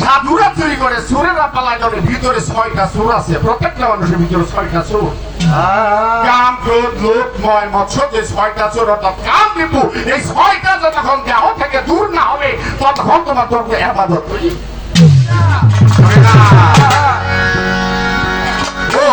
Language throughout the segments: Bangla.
সাধুরা চুরি করে সুরেরা পালায় ধরে ভিতরে ছয়টা সুর আছে। প্রত্যেকটা মানুষের ভিতরে ছয়টা সুর। কাম ক্রোধ লোভ ময় মৎস্য যে ছয়টা চোর অর্থাৎ কাম লিপু এই ছয়টা যতক্ষণ দেহ থেকে দূর না হবে ততক্ষণ তোমার তোর আবাদত করি। ও,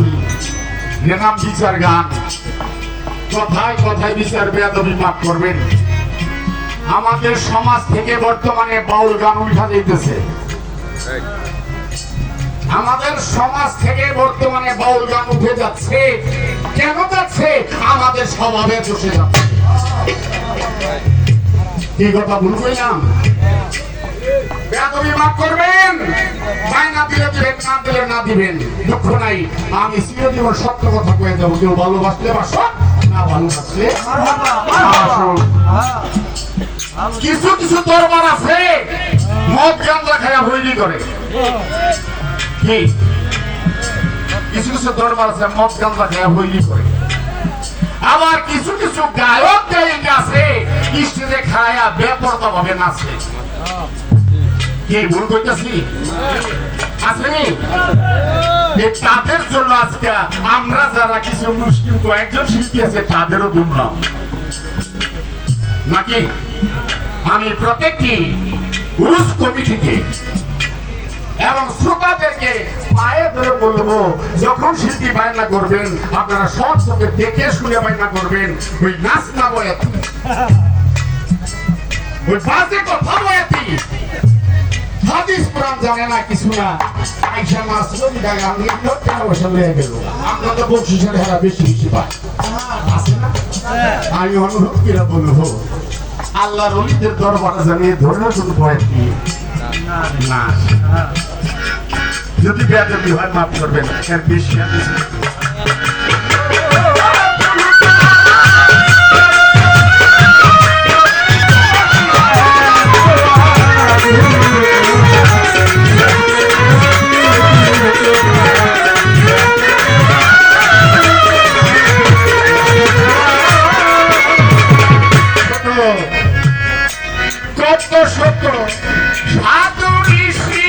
নাম বিচার গান। কথায় কথায় বিচার বেয়াদবি করবেন। আমাদের সমাজ থেকে বর্তমানে বাউল গান উঠা যাইতেছে। আমাদের সমাজ থেকে বর্তমানে বাউল গান উঠে যাচ্ছে। কেন যাচ্ছে? আমাদের স্বভাবে বসে যাচ্ছে। কি কথা ভুল কইলাম। বেয়াদবি মাফ করবেন? না দিবেন দুঃখ নাই। আমি চিরজীবন সত্য কথা কয়ে যাব কেউ ভালোবাসলে বাসো না ভালোবাসলে কিছু কিছু দরবার আছে মদ গান্দা খায়া হইলি করে। কি? কিছু কিছু দরবার আছে মদ গান্দা খায়া হইলি করে। আবার কিছু কিছু গায়ক গায়িকা আছে স্টেজে খায়া বেপরতা ভাবে নাচে। কি ভুল করতেছি তাদের জন্য আজকে আমরা যারা কিছু মুশকিল কয়েকজন আছে, তাদেরও নাকি? আমি প্রত্যেকটি কমিটিকে এবং শ্রোতাদেরকে পায়ে ধরে বলব, যখন শিল্পী বায়না করবেন, আপনারা সব চোখে দেখে শুনে বায়না করবেন, ওই নাচ না বয়াতি। ওই বাজে কথা বয়াতি। হাদিস কোরআন জানে না, কিছু না। আইসা যদি টাকা আমি টাকা পয়সা লয়ে গেল। আমরা তো বকশিসের হেরা বেশি বেশি আছে না? আমি অনুরোধ করে বলব, আল্লাহ রলিদের দরবারে জানিয়ে ধরনের কোনো ভয় কি না যদি বেয়াদবি হয়, মাফ করবেন। এর বেশি কত সত্য। সাধু ঋষি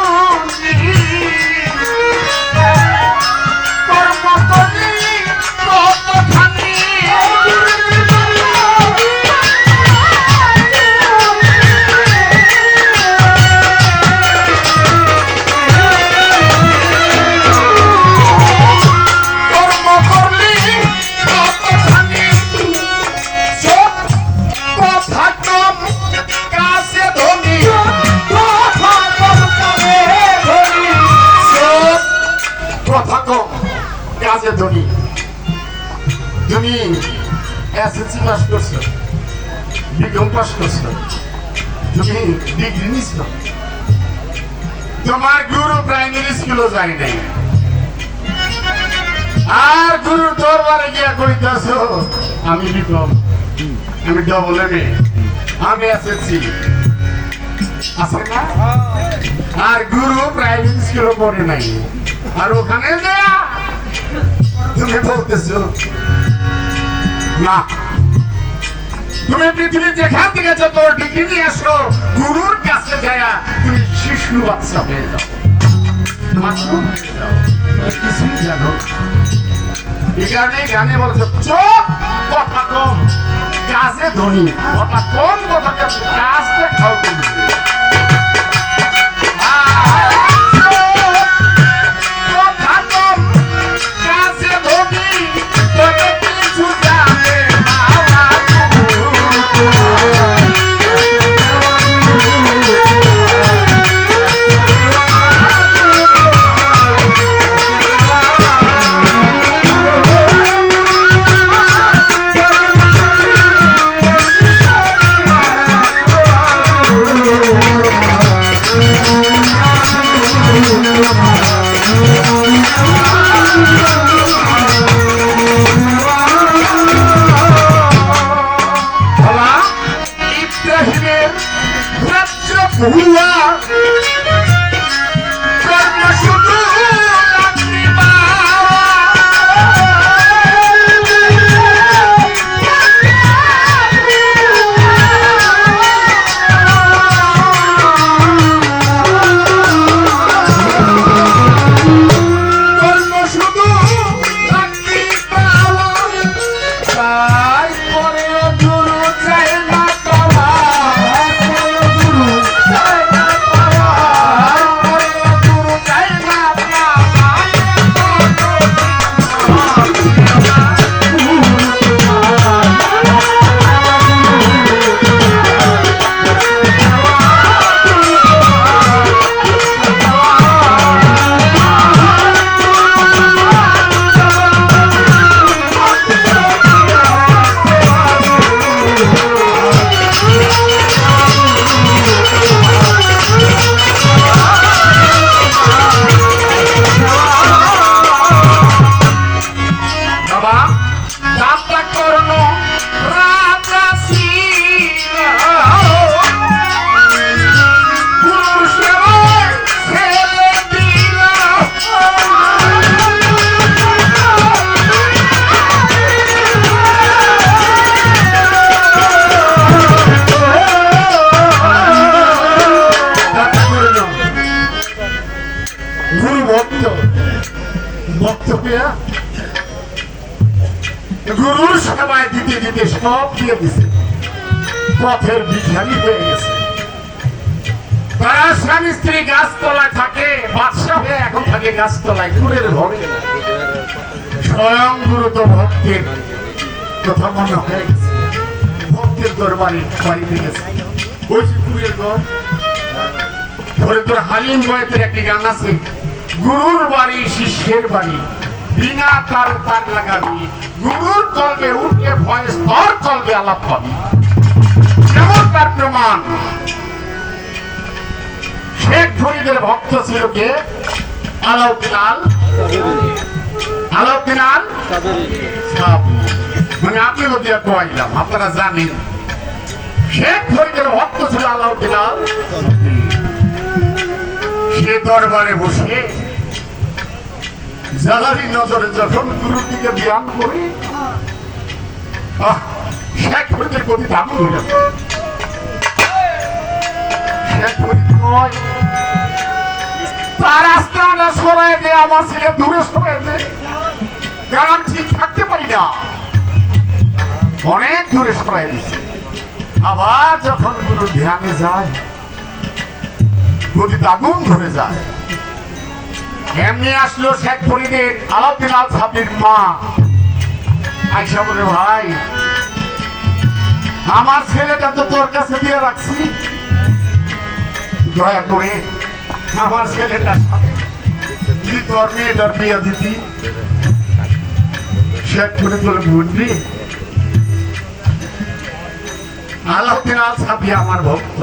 তুমি এসএসসি পাস করছ বিকম পাস করছ তুমি ডিগ্রি নিছো তোমার গুরু প্রাইমারি স্কুলও যায় নাই আর গুরু দরবারে গিয়া কইতাছ আমি বিক্রম আমি ডবল এম আমি এসএসসি আছে না আর গুরু প্রাইভেট স্কুলে পড়ে নাই আর ওখানে দেয়া তুমি বলতেছো না। তুমি পৃথিবী যেখান থেকে যত ডিগ্রি নিয়ে আসো গুরুর কাছে যায় তুমি শিশু বাচ্চা হয়ে যাও। মাসুম যাও। তুমি কিছুই জানো না। এই কারণে গানে চোখ কথা কম, কাজে ধনী। কথা কম কথা কম, কাজ পথের ভিখারি হয়ে গেছে। তারা স্বামী স্ত্রী গাছতলায় থাকে, বাদশাহ হয়ে এখন থাকে গাছতলায় গুরের ঘরে। স্বয়ং গুরু তো ভক্তের কথা মনে হয়ে গেছে। বাড়িতে গেছে। একটি গান আছে, গুরুর বাড়ি শিষ্যের বাড়ি, বিনা তার লাগাবি গুরুর কলবে উঠে ভয়, স্তর কলবে আলাপ পাবি তার প্রমাণ। শেখ ফরিদের ভক্ত ছিল কে? আলাউদ্দিন আল আলাউদ্দিন আল মানে আপনি আপনারা জানেন। শেখ ফরিদের ভক্ত ছিল আলাউদ্দিন আল সে দরবারে বসে জালারি নজরে যখন গুরুর দিকে ধ্যান করে শেখ ফরিদের প্রতি দাবি হয়ে তার আস্তানা সরাই দে আমার দূরে অনেক দূরে আবার গদিতে আগুন ধরে যায়। এমনি আসলো শেখ ফরিদের আলাউদ্দিন আল সাবির মা। আইসা বলে, ভাই, আমার ছেলেটা তো তোর কাছে দিয়ে রাখছি। দয়া করে আমার ছেলেটার তুই তোর মেয়েটার বিয়ে দিতি? শেখ ফরিদ বলে বুঝলি? আলাউদ্দিন আল সাবি আমার ভক্ত।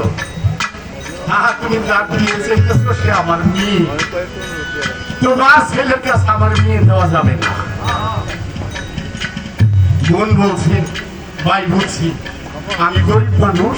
আহা তুমি যার বিয়ে সে আমার মেয়ে। তোমার ছেলের কাছে আমার মেয়ে দেওয়া যাবে না। বোন বলছি, ভাই বলছি, আমি গরিব মানুষ।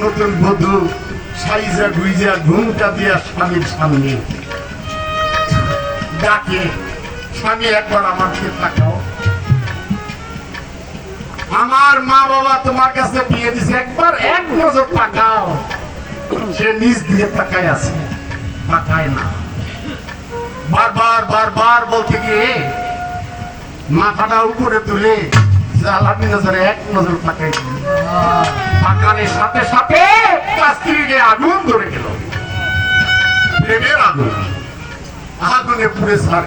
নতুন বধূ, সাইজা গুইজা ঘুমটা দিয়া স্বামীর সামনে। ডাকে, স্বামী, একবার আমাকে তাকাও। আমার মা বাবা তোমার কাছে বিয়ে দিছে, একবার এক নজর তাকাও। সে নিজ দিয়ে তাকায় আছে, তাকায় না। বারবার বারবার বলতে গিয়ে মাথাটা উপরে তুলে জ্বালানি নজরে এক নজর তাকাই দিল তাকানের সাথে সাথে তার স্ত্রীকে আগুন ধরে গেল প্রেমের আগুন। আগুনে পুরে সার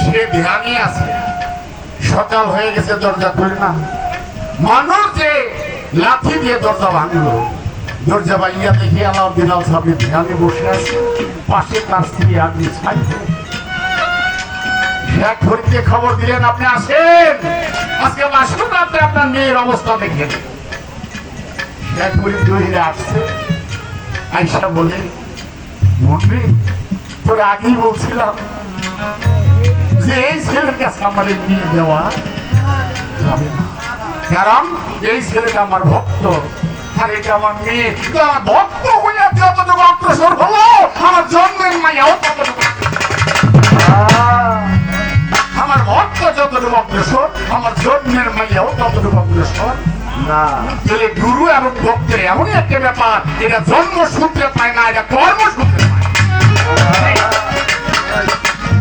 সে ধ্যানে আছে। সকাল হয়ে গেছে, দরজা খুলে না। মানুষ যে লাঠি দিয়ে দরজা ভাঙলো, দরজা ভাঙিয়া দেখি আলাউদ্দিন আল সাহেব ধ্যানে বসে আছে। পাশে তার স্ত্রী আগুন ছাই খবর দিলেন, আপনি আসেন। আজকে আসুন রাত্রে আপনার মেয়ের অবস্থা দেখেন শেখ ফরিদ দহিরে আসছে আইসা বলে মন্ত্রী তোর আগেই বলছিলাম যে এই ছেলের কাছে আমার বিয়ে দেওয়া যাবে না। কারণ এই ছেলেটা আমার ভক্ত, আর এটা আমার মেয়ে। আমার ভক্ত হইয়া যতটুকু অগ্রসর হলো, আমার জন্মের মাইয়াও ততটুকু আমার ভক্ত যতটুকু অগ্রসর, আমার জন্মের মাইয়াও ততটুকু অগ্রসর। তাহলে গুরু এবং ভক্তের এমনই একটা ব্যাপার এটা জন্ম সূত্রে পায় না, এটা কর্ম সূত্রে পায়